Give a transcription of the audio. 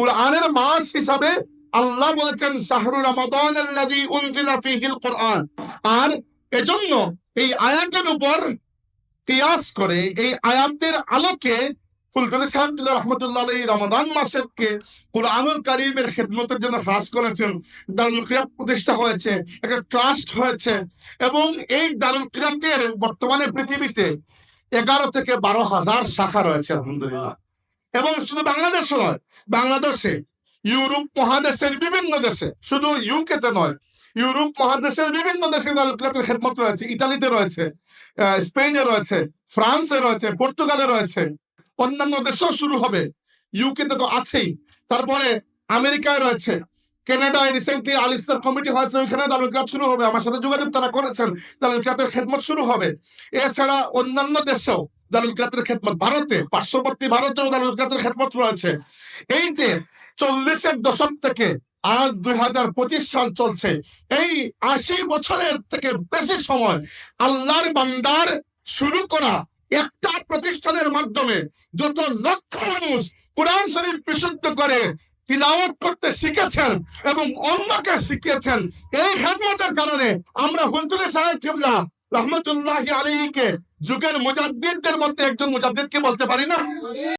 কোরআনের মাস হিসাবে আল্লাহ বলেছেন, শাহরু রমাদান আল্লাযী উনজিলা ফীহিল কোরআন। আর এজন্য এই আয়াতের উপর কিয়াস করে, এই আয়াতের আলোকে জন্য প্রতিষ্ঠা হয়েছে, একটা ট্রাস্ট হয়েছে এবং এই বর্তমানে পৃথিবীতে এগারো থেকে বারো হাজার শাখা রয়েছে, আলহামদুলিল্লাহ। এবং শুধু বাংলাদেশ নয়, বাংলাদেশে, ইউরোপ মহাদেশের বিভিন্ন দেশে, শুধু ইউকেতে নয়, ইউরোপ মহাদেশের বিভিন্ন দেশে দারুল খেদমত রয়েছে, ইতালিতে রয়েছে স্পেনে রয়েছে, ফ্রান্সে রয়েছে, পর্তুগালে রয়েছে, অন্যান্য দেশেও শুরু হবে ইউকেতে তো আছেই। তারপরে আমেরিকায় রয়েছে, কানাডায় রিসেন্টলি আল কমিটি হয়েছে, ওইখানে দারুল কিরাত শুরু হবে, আমার সাথে যোগাযোগ তারা করেছেন কিরাতের খেদমত শুরু হবে। এছাড়া অন্যান্য দেশেও দারুল খেদমত ভারতে, পার্শ্ববর্তী ভারতেও দারুল খেদমত রয়েছে। এই যে চল্লিশের দশক থেকে আজ দুই হাজার পঁচিশ সাল চলছে, এই আশি বছরের থেকে বেশি সময় আল্লাহর বান্দার শুরু করা একটা প্রতিষ্ঠানের মাধ্যমে যত লক্ষ মানুষ কোরআন শরীফ বিশুদ্ধ করে, তিলাওয়াত করতে শিখেছেন এবং অন্যকে শিখিয়েছেন, এই খেদমতের কারণে আমরা হুলতুলে সাহেব কিবলা রহমতুল্লাহ আলীকে যুগের মুজাদ্দিদদের মধ্যে একজন মুজাদ্দিদকে বলতে পারি না?